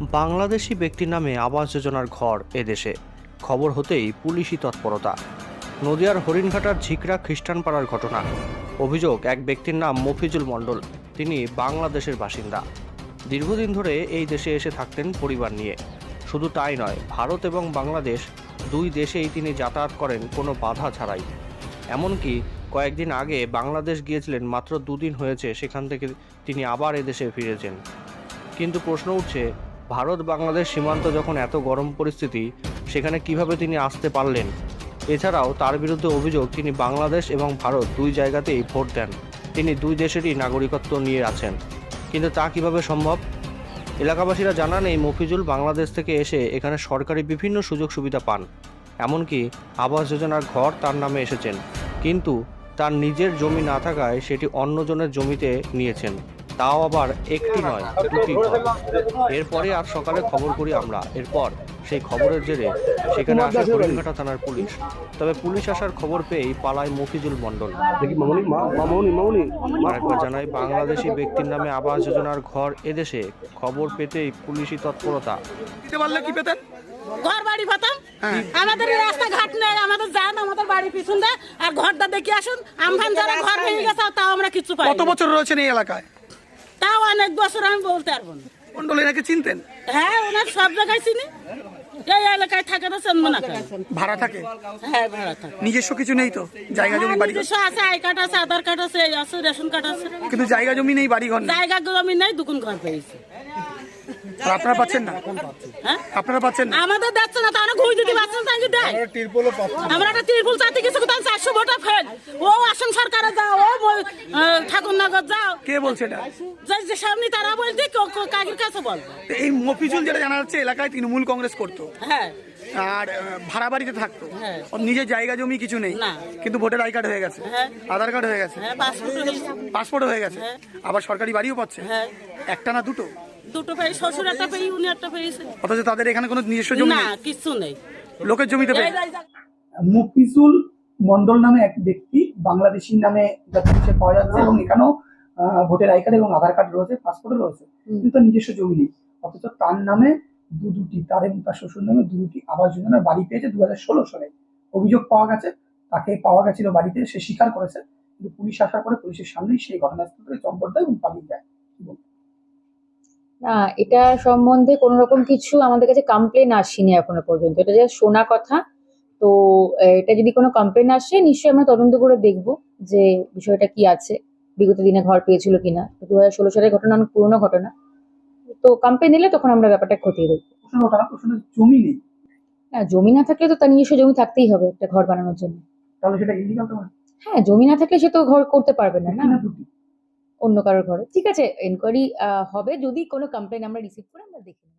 বাংলাদেশি ব্যক্তির নামে আবাস যোজনার ঘর এদেশে খবর হতেই পুলিশি তৎপরতা। নদিয়ার হরিণঘাটার ঝিকরা খ্রিস্টান পাড়ার ঘটনা। অভিযোগ, এক ব্যক্তির নাম মফিজুল মণ্ডল। তিনি বাংলাদেশের বাসিন্দা। দীর্ঘদিন ধরে এই দেশে এসে থাকতেন পরিবার নিয়ে। শুধু তাই নয়, ভারত এবং বাংলাদেশ দুই দেশেই তিনি যাতায়াত করেন কোনো বাধা ছাড়াই। এমনকি কয়েকদিন আগে বাংলাদেশ গিয়েছিলেন, মাত্র দুদিন হয়েছে সেখান থেকে তিনি আবার এদেশে ফিরেছেন। কিন্তু প্রশ্ন উঠছে ভারত বাংলাদেশ সীমান্ত যখন এত গরম পরিস্থিতি, সেখানে কীভাবে তিনি আসতে পারলেন? এছাড়াও তার বিরুদ্ধে অভিযোগ, তিনি বাংলাদেশ এবং ভারত দুই জায়গাতেই ভোট দেন। তিনি দুই দেশেরই নাগরিকত্ব নিয়ে আছেন। কিন্তু তা কীভাবে সম্ভব? এলাকাবাসীরা জানান, এই মফিজুল বাংলাদেশ থেকে এসে এখানে সরকারি বিভিন্ন সুযোগ সুবিধা পান। এমনকি আবাস যোজনার ঘর তার নামে এসেছেন। কিন্তু তার নিজের জমি না থাকায় সেটি অন্যজনের জমিতে নিয়েছেন। তাও আবার একটি নয় দুটি এরপরে আর সকালে খবর করি আমরা। এরপর সেই খবরের জেরে সেখানে আসে হরিণঘাটা থানার পুলিশ। তবে পুলিশ আসার খবর পেয়েই পালায় মফিজুল মণ্ডল। আরেকবার জানাই বাংলাদেশি ব্যক্তির নামে আবাস যোজনার ঘর এদেশে। খবর পেতেই পুলিশি তৎপরতা। কি পেতেন? ঘর বাড়ি পেতাম। হ্যাঁ। আমাদের রাস্তাঘাট নেই আমাদের যান আমাদের বাড়ি পিছন দেয়। আর ঘরটা দেখে আসুন আমফান যারা ঘর ভেঙে গেছে তাও আমরা কিছু পাই কত বছর রয়েছেন এই এলাকায়? তাও অনেক বছর আমি বলতে পারব না। মন্ডল এনাকে চিনতেন? হ্যাঁ ওনার সব জায়গায় চিনি। এই এলাকায় থাকে না চেনবো না ভাড়া থাকে? হ্যাঁ ভাড়া থাকে। নিজস্ব কিছু নেই তো? জায়গা জমি বাড়ি নিজস্ব আছে আই কার্ড আছে আধার কার্ড আছে এই আছে রেশন কার্ড আছে। কিন্তু জায়গা জমি নেই বাড়ি ঘর জায়গা জমি নেই দুগুন ঘর পেয়েছি। আপনারা পাচ্ছেন না? হ্যাঁ আপনারা পাচ্ছেন না? আমাদের দেখছে না তারা ঘুষ দিতে পারছেন তাকে দেয় আমরা একটা ত্রিপুল চাতে কিছু কোথাও চারশো ভোটা ফেল ও আসাম সরকারে যাও ও ঠাকুরনগর যাও। কে বলছে এটা? যে- যে সামনে তারা বলছে কাকির কাছে বলব। তো এই মফিজুল যেটা জানা যাচ্ছে এলাকায় তৃণমূল কংগ্রেস করতো। হ্যাঁ। আর ভাড়া বাড়িতে থাকতো। হ্যাঁ। নিজের জায়গা জমি কিছু নেই কিন্তু ভোটার আই কার্ড হয়ে গেছে। হ্যাঁ। আধার কার্ড হয়ে গেছে। হ্যাঁ পাসপোর্ট হয়ে গেছে। আবার সরকারি বাড়িও পাচ্ছে। হ্যাঁ। একটা না দুটো? দুটো পেয়ে শ্বশুর একটা পেয়ে উনি একটা পেয়েছে অথচ তাদের এখানে কোনো নিজস্ব জমি না কিচ্ছু নেই। লোকের জমিতে পেয়ে? মুফিজুল মন্ডল নামে এক ব্যক্তি বাংলাদেশি নামে পাওয়া যাচ্ছে এবং এখানেও আহ, ভোটার আই কার্ড এবং আধার কার্ড রয়েছে পাসপোর্টও রয়েছে। কিন্তু তার নিজস্ব জমি নেই। অথচ তার নামে দু দুটি তার এবং তার শ্বশুর নামে দু দুটি আবাস যোজনার বাড়ি পেয়েছে দু ষোলো সালে। অভিযোগ পাওয়া গেছে তাকে পাওয়া গেছিল বাড়িতে সে স্বীকার করেছে কিন্তু পুলিশ আসার পরে পুলিশের সামনেই সেই ঘটনাস্থল থেকে চম্পট দেয় এবং পালিয়ে যায়। না এটা সম্বন্ধে কোনো রকম কিছু আমাদের কাছে কমপ্লেন আসেনি এখনও পর্যন্ত। এটা যে শোনা কথা। তো এটা যদি কোনো কমপ্লেন আসে নিশ্চয়ই আমরা তদন্ত করে দেখব যে বিষয়টা কি আছে। বিগত দিনে ঘর পেয়েছিল কিনা। দু হাজার ষোলো সালের ঘটনা অনেক পুরোনো ঘটনা। তো কমপ্লেন এলে তখন আমরা ব্যাপারটা খতিয়ে দেখব। জমি নেই। না জমি না থাকলে তো তার নিজস্ব জমি থাকতেই হবে একটা ঘর বানানোর জন্য। হ্যাঁ জমি না থাকলে সে তো ঘর করতে পারবে না না। অন্য কারোর ঘরে। ঠিক আছে এনকোয়ারি হবে। যদি কোনো কমপ্লেন আমরা রিসিভ করে, আমরা দেখে নেব।